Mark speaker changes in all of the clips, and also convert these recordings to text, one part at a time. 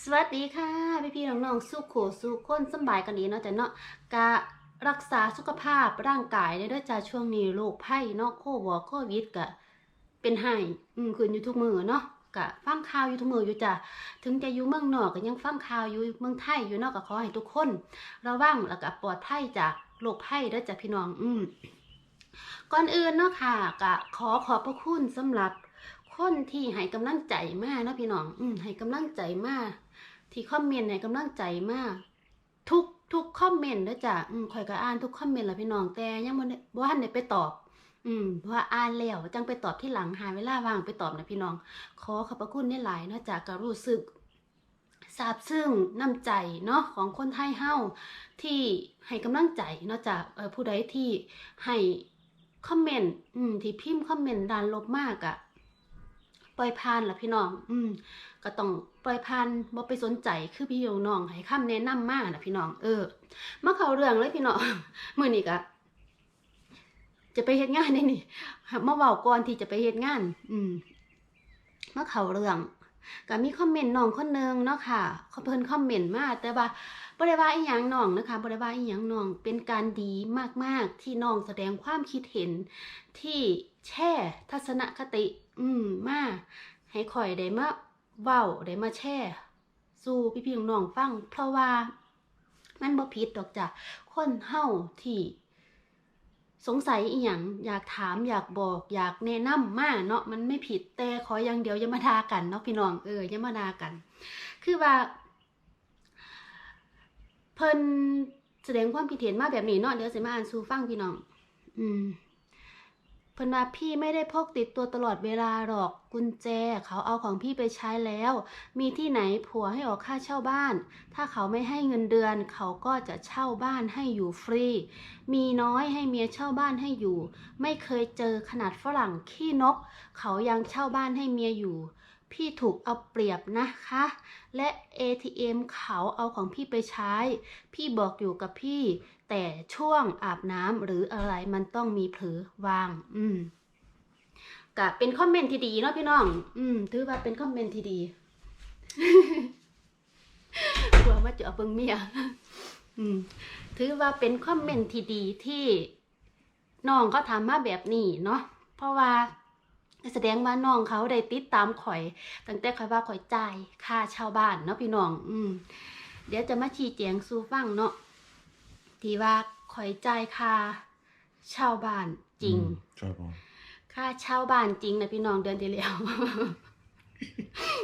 Speaker 1: สวัสดีค่ะ พี่พี่น้องๆสุขโขสุขคนสบายกันดีเนาะแต่เนาะกะรักษาสุขภาพร่างกายได้ด้วยจ้าช่วงนี้โรคภัยเนาะโควโควิดกะเป็นไห้อืมขึ้นอยู่ทุกมือเนาะกะฟังข่าวอยู่ทุกมืออยู่จ้ะถึงจะอยู่เมืองนอกก็ยังฟังข่าวอยู่เมืองไทยอยู่นาะก็ขอให้ทุกคน ระวังแล้วก็ปลอดภัยจากโรคภัยเด้อจ้ะพี่น้องอืมก่อนอื่นเนาะค่ะกะขอขอบพระคุณสำหรับ คนที่ให้กำลังใจมากนะพี่น้อง อืมให้กำลังใจมาก ที่คอมเมนต์ให้กำลังใจมาก ทุกทุกคอมเมนต์นะจ๊ะอืมข่อยก็อ่านทุกคอมเมนต์ละพี่น้องแต่ยังบ่ได้บ่ทันได้ไปตอบ อืมเพราะว่าอ่านแล้วจังไปตอบที่หลังหาเวลาว่างไปตอบนะพี่น้อง ขอขอบพระคุณหลายนะจ๊ะก็รู้สึกซาบซึ้งน้ำใจเนาะของคนไทยเฮาที่ให้กำลังใจเนาะจ๊ะผู้ใดที่ให้คอมเมนต์ที่พิมพ์คอมเมนต์ด้านลบมากอะ ปล่อยผ่านล่ะพี่น้อง อืมก็ต้องปล่อยผ่านบ่ไปสนใจคือพี่น้องให้คำแนะนำมากนะพี่น้อง เออมาเข้าเรื่องเลยพี่น้องมื้อนี้ก็จะไปเฮ็ดงานได้นี่มาเว้าก่อนที่จะไปเฮ็ดงาน อืมมาเข้าเรื่องก็มีคอมเมนต์น้องคนหนึงเนาะค่ะเขาเพิ่นคอมเมนต์มาแต่ว่าบ่ได้ว่าอีหยังน้องนะคะบ่ได้ว่าอีหยังน้องเป็นการดีมากๆ ที่น้องแสดงความคิดเห็นที่แช่ทัศนคติ อืม มาให้ข่อยได้มาเว้าได้มาแช่สู่พี่ๆน้องๆฟัง เพราะว่า มันบ่ผิดดอกจ้ะคนเฮาที่สงสัยอีหยังอยากถามอยากบอก อยากแนะนำมาเนาะมันไม่ผิดแต่ขออย่างเดียวอย่ามาด่ากันเนาะพี่น้องเอออย่ามาด่ากัน คือว่า เพิ่นแสดงความคิดเห็นมาแบบนี้เนาะเดี๋ยวสิมาอ่านสู่ฟังพี่น้อง อืม เพิ่นว่าพี่ไม่ได้พกติดตัวตลอดเวลาหรอกกุญแจ เขาเอาของพี่ไปใช้แล้ว มีที่ไหนผัวให้ออกค่าเช่าบ้าน ถ้าเขาไม่ให้เงินเดือน เขาก็จะเช่าบ้านให้อยู่ฟรี มีน้อยให้เมียเช่าบ้านให้อยู่ ไม่เคยเจอขนาดฝรั่งขี้นก เขายังเช่าบ้านให้เมียอยู่ พี่ถูกเอาเปรียบนะคะ และ ATM เขาเอาของพี่ไปใช้ พี่บอกอยู่กับพี่ แต่ช่วงอาบน้ำหรืออะไรมันต้องมีเผลอวาง อืมก็เป็นคอมเมนต์ที่ดีเนาะพี่น้อง อืมถือว่าเป็นคอมเมนต์ที่ดีกลัวมาจะเจาเบิงเมียอืมถือว่าเป็นคอมเมนต์ที่ดีที่น้องเขาทำมาแบบนี้เนาะ เพราะว่าแสดงว่าน้องเขาได้ติดตามข่อย ตั้งแต่ข่อยว่าข่อยจ่ายค่าเช่าบ้านเนาะพี่น้อง อืม เดี๋ยวจะมาชี้แจงสู่ฟังเนาะ ที่ว่าข่อยจ่ายค่าเช่าบ้านจริง
Speaker 2: Mm, kör på.
Speaker 1: ค่าเช่าบ้านจริงนะพี่น้องเดือนที่แล้ว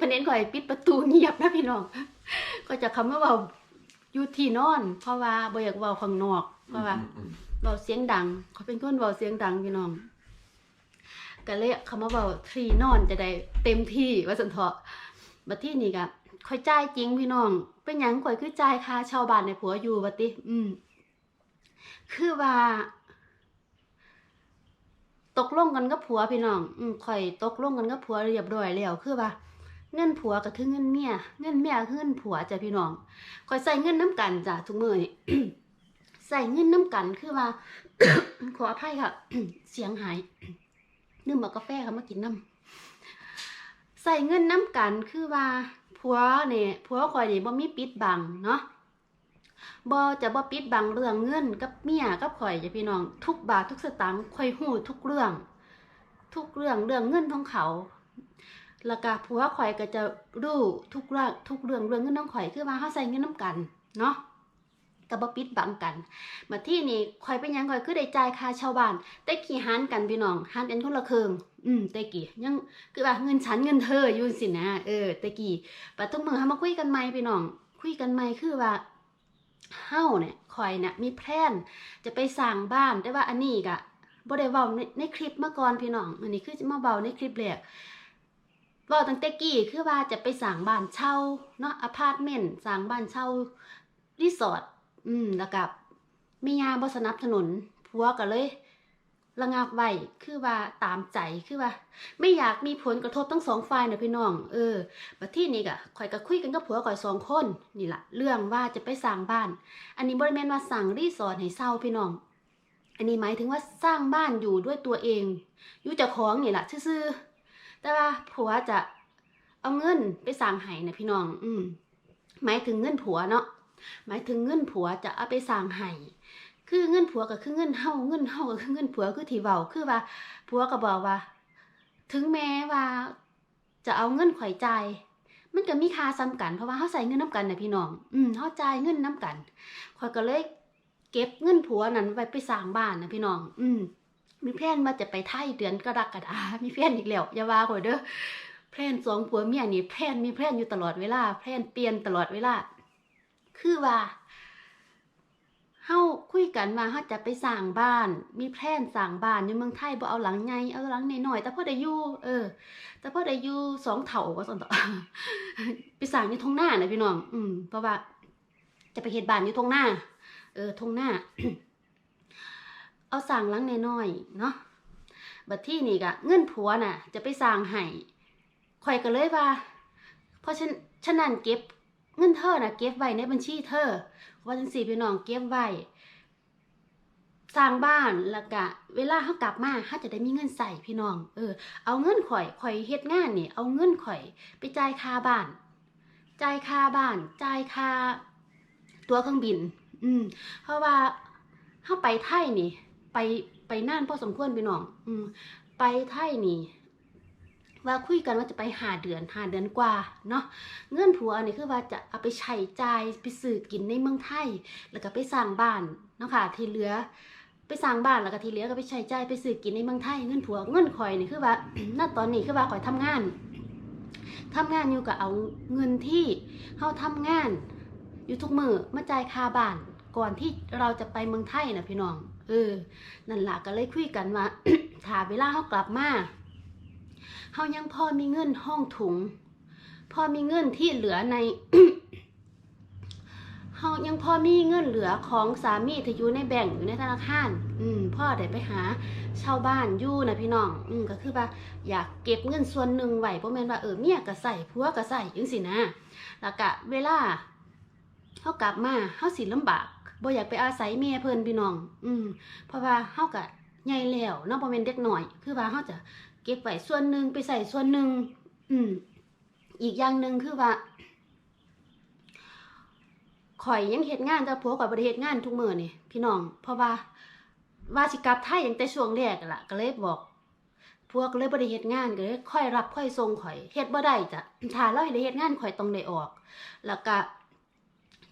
Speaker 1: ประเด็นข่อยปิดประตูเงียบนะพี่น้อง ก็จะคำว่าเบาอยู่ที่นอน เพราะว่าบ่อยากเบาข้างนอก เพราะว่าเบาเสียงดัง เขาเป็นคนเบาเสียงดังพี่น้องก็เลยคำว่าเบาที่นอนจะได้เต็มที่ว่าสันเถาะบัดที่นี่ก็ค่อยจ่ายจริงพี่น้อง เป็นหยังข่อยคือจ่ายค่าเช่าบ้านในผัวอยู่บัดติอืม คือว่า ตกลงกันกับผัวพี่น้อง อืมข่อยตกลงกันกับผัวเรียบร้อยแล้วคือว่าเงินผัวก็คือเงินเมียเงินเมียคือเงินผัวจ้ะพี่น้องข่อยใส่เงินน้ำกันจ้ะทุกมือนี่ใส่เงินน้ำกันคือว่า ขออภัยค่ะ เสียงหายนึ่งบอกกาแฟค่ะมากินน้ำใส่เงินน้ำกันคือว่าผัวเนี่ยผัวข่อยเนี่บ่มีปิดบังเนาะ บ่จะบ่ปิดบังเรื่องเงินกับเมียกับข่อยจ้ะพี่น้อง ทุกบาททุกสตางค์ข่อยฮู้ทุกเรื่อง ทุกเรื่องเรื่องเงินของเขาแล้วก็ผัวข่อยก็จะรู้ทุกเรื่องทุกเรื่องเรื่องเงินของข่อยคือว่าเฮาใส่เงินน้ำกันเนาะก็บ่ปิดบังกัน มาที่นี่ข่อยเป็นยังข่อยคือได้จ่ายค่าช่าบ้านแต่กี่หารกันพี่น้องหารกันคนละเครึ่งอืมแต่กี่ยังคือว่าเงินฉันเงินเธออยู่สินะเออแต่กี่ปัดทุกมือเฮามาคุยกันใหม่พี่น้องคุยกันใหม่คือว่า เฮาเนี่ยคอยเนี่ยมีแพลนจะไปสร้างบ้านแต่ว่าอันนี้กะบ่ได้เว้าในในคลิปเมื่อก่อนพี่น้อง อันนี้คือมาเว้าในคลิปแรกเว้าตั้งแต่กี้คือว่าจะไปสร้างบ้านเช่าเนาะอพาร์ตเมนต์สร้างบ้านเช่ารีสอร์ทอืมแล้วกับมียาบ่สนับสนุนผัวก็เลย ระงับไว้คือว่าตามใจคือว่า ไม่อยากมีผลกระทบทั้งสองฝ่ายนะพี่น้อง เออบัดที่นี่ก็ข่อยก็คุยกันกับผัวข่อยสองคนนี่แหละเรื่องว่าจะไปสร้างบ้าน อันนี้บ่ได้แม่นว่าสั่งรีสอร์ทให้เช่าพี่น้อง อันนี้หมายถึงว่าสร้างบ้านอยู่ด้วยตัวเองอยู่เจ้าของนี่แหละซื่อแต่ว่าผัวจะเอาเงินไปสร้างให้นะพี่น้อง อืมหมายถึงเงินผัวเนาะหมายถึงเงินผัวจะเอาไปสร้างให้ คือเงินผัวก็คือเงินเฮาเงินเฮาก็คือเงินผัวคือที่เว้าคือว่าผัวก็บอกว่า ถึงแม้ว่า จะเอาเงินข่อยจ่ายมันก็มีค่าซ้ำกันเพราะว่าเฮาใส่เงินน้ำกันน่ะพี่น้อง อืมเฮาจ่ายเงินน้ำกันข่อยก็เลยเก็บเงินผัวนั้นไว้ไปสร้างบ้านนะพี่น้อง อืมมีแพลนว่าจะไปไทยเดือนกรกฎามีแพลนอีกแล้วอย่าว่าข่อยเด้อแพลนสองผัวเมียนี่แพลนมีแพลนอยู่ตลอดเวลาแพลนเปลี่ยนตลอดเวลา คือว่า เฮาคุยกันว่าเฮาจะไปสร้างบ้าน มีแพลนสร้างบ้านอยู่เมืองไทยบ่เอาหลังใหญ่เอาหลังน้อยๆแต่พอได้อยู่เออ แต่พอได้อยู่สองเถ่าว่าซั่นต่อไปสร้างอยู่ทงหน้านะพี่น้อง อืมเพราะว่า จะไปเฮ็ดบ้านอยู่ทงหน้า เออทงหน้า เอาสร้างหลังน้อยๆเนาะบัดที่นี่ก็เงินผัวน่ะ จะไปสร้างให้ข่อยก็เลยว่าเพราะฉันฉะนั้นเก็บ เงินเธอน่ะเก็บไว้ในบัญชีเธอ ว่าจังสี่พี่น้องเก็บไว้สร้างบ้านแล้วก็เวลาเขากลับมาเขาจะได้มีเงินใส่พี่น้อง เออ เอาเงินข่อยข่อยเฮ็ดงานนี่เอาเงินข่อย ไปจ่ายค่าบ้านจ่ายค่าบ้านจ่ายค่า ตัวเครื่องบิน อืม เพราะว่าเขาไปไทยนี่ ไปไปน่านพอสมควรพี่น้อง อืม ไปไทยนี่ ว่าคุยกันว่าจะไปหาเดือนหาเดือนกว่าเนาะเงื่อนผัวนนี้คือว่าจะเอาไปใช้จ่ายไปซื้อกินในเมืองไทย แล้วก็ไปสร้างบ้านเนาะค่ะที่เหลือไปสร้างบ้านแล้วก็ที่เหลือก็ไปใช้จ่ายไปซื้อกินในเมืองไทยเงินผัวเงินข่อยนี่คือว่าณตอนนี้คือว่าข่อยทำงานทำงานอยู่กับเอาเงินที่เฮาทำงาน อยู่ทุกมือมาจ่ายค่าบ้านก่อนที่เราจะไปเมืองไทยนะพี่น้อง เออ นั่นหล่ะก็เลยคุยกันว่าถ้าเวลาเฮากลับมา เฮายังพอมีเงินห้องถุง พอมีเงินที่เหลือในเฮายังพอมีเงินเหลือของสามีที่อยู่ในแบงก์อยู่ในธนาคาร อืมพ่อได้ไปหาเช่าบ้านอยู่นะพี่น้อง อืมก็คือว่าอยากเก็บเงินส่วนหนึ่งไว้เพราะแม่นว่าเออเมียก็ใส่ผัวก็ใส่จังสินะแล้วก็เวลาเฮากลับมาเฮาสิลำบากบ่อยากไปอาศัยเมียเพิ่นพี่น้อง อืมเพราะว่าเฮาก็ใหญ่แล้วเนาะบ่แม่นเด็กหน้อย คือว่าเฮาจะ เก็บไว้ส่วนหนึ่งไปใส่ส่วนหนึ่งอืม อีกอย่างหนึ่งคือว่าข่อยยังเฮ็ดงานแต่ผัวข่อยบ่ได้เฮ็ดงานทุกมือนี่พี่น้อง เพราะว่าว่าสิกลับไทยตั้งแต่ช่วงแรกนั่นล่ะก็เลยบอกผัวกเลยบ่ได้เฮ็ดงานก็เลยค่อยรับค่อยส่งข่อยเฮ็ดบ่ได้จ้ะถ้าเราให้ได้เฮ็ดงานข่อยต้องได้ออก แล้วก็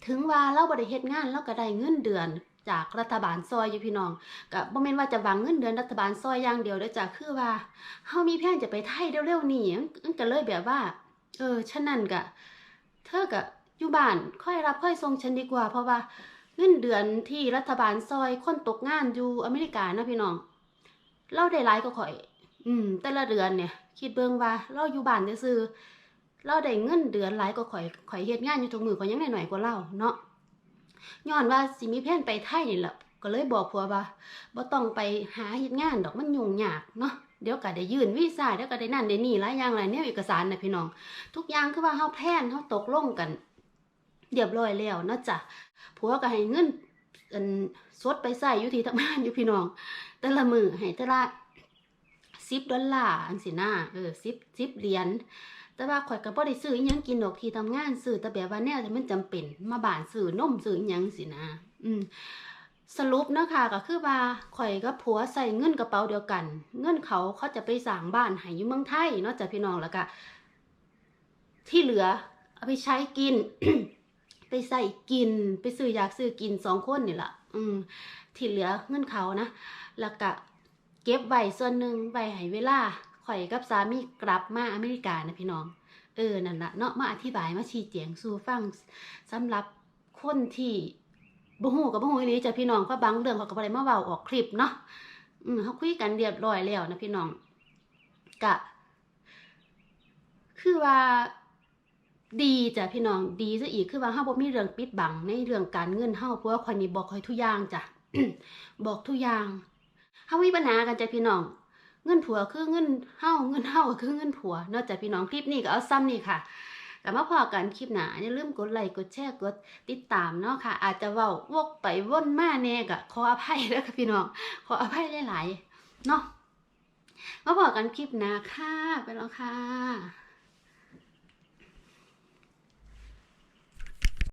Speaker 1: ถึงว่าเราบ่ได้เฮ็ดงานเราก็ได้เงินเดือน จากรัฐบาลซอยอยู่พี่น้องก็บ่แม่นว่าจะหวังเงินเดือนรัฐบาลซอยอย่างเดียวเด้อจ้ะคือว่าเฮามีแผนจะไปไทยเร็วๆนี้มันก็เลยแบบว่า เออฉะนั้นก็เธอก็อยู่บ้านค่อยรับค่อยส่งฉันดีกว่า เพราะว่าเงินเดือนที่รัฐบาลซอยคนตกงานอยู่อเมริกานะพี่น้องเราได้หลายก็ข่อย อืม แต่ละเดือนเนี่ย คิดเบิ่งว่าเราอยู่บ้านซื่อๆเราได้เงินเดือนหลายก็ข่อยข่อยเฮ็ดงานอยู่ทุกมือข่อยยังหน่อยกว่าเราเนาะ ย้อนว่าสิมีแผนไปไทยนี่แหละก็เลยบอกผัวว่าบ่ต้องไปหาเฮ็ดงานดอกมันยุ่งยากเนาะเดี๋ยวก็ได้ยื่นวีซ่าเดี๋ยวก็ได้นั่นได้นี่หลายอย่างหลายแนวเอกสารนะพี่น้อง ทุกอย่างคือว่าเฮาแพนเฮาตกลงกันเรียบร้อยแล้วเนาะจ้ะผัวก็ให้เงินอันสดไปใส่อยู่ที่ทำงานอยู่พี่น้อง แต่ละมือให้แต่ละ10ดอลลาร์จังซี่นะเออ10 10เหรียญ แต่ว่าข่อยก็บ่ได้ซื้อหยังกินดอกที่ทำงานซื้อแต่แบบว่าแนวที่มันจำเป็น มาบ้านซื้อนมซื้ออิหยังสินะ อืมสรุปเนาะคะก็คือว่าข่อยกับผัวใส่เงินกระเป๋าเดียวกัน เงินเขาเขาจะไปสร้างบ้านให้อยู่เมืองไทยเนาะจ้ะพี่น้องแล้วก็ที่เหลือเอาไปใช้กิน ไปใส่กิน ไปซื้ออยากซื้อกินสองคนนี่แหละอืม ที่เหลือเงินเขานะ แล้วก็เก็บไว้ส่วนหนึ่งไว้ให้เวลา ข่อยกับสามีกลับมาอเมริกานะพี่น้อง เออ นั่นละเนาะมาอธิบายมาชี้แจงสู่ฟังสำหรับคนที่บ่ฮู้กับบ่ฮู้อีหลีจ้ะพี่น้องเพราะบางเรื่องเขาก็บ่ได้มาเว้าออกคลิปเนาะอืมเขาคุยกันเรียบร้อยแล้วนะพี่น้องกะ คือว่าดีจ้ะพี่น้องดีซะอีกคือว่าเฮาบ่มีเรื่องปิดบังในเรื่องการเงินเฮาเพราะว่าข่อยนี่บอกข่อยทุกอย่างจ้ะบอกทุกอย่างเฮามีปัญหากันจ้ะพี่น้อง เงินผัวคือเงินเฮาเงินเฮาก็คือเงินผัว นอกจากพี่น้องคลิปนี้ก็เอาซ้ำนี่ค่ะกลับมาพอกันคลิปหนาอย่าลืมกดไลค์กดแชร์กดติดตามเนาะค่ะ อาจจะเว้าวกไปว่นมาแน่กะขออภัยแล้วค่ะพี่น้องขออภัยหลายๆเนาะมาพอกันคลิปหนาค่ะไปแล้วค่ะ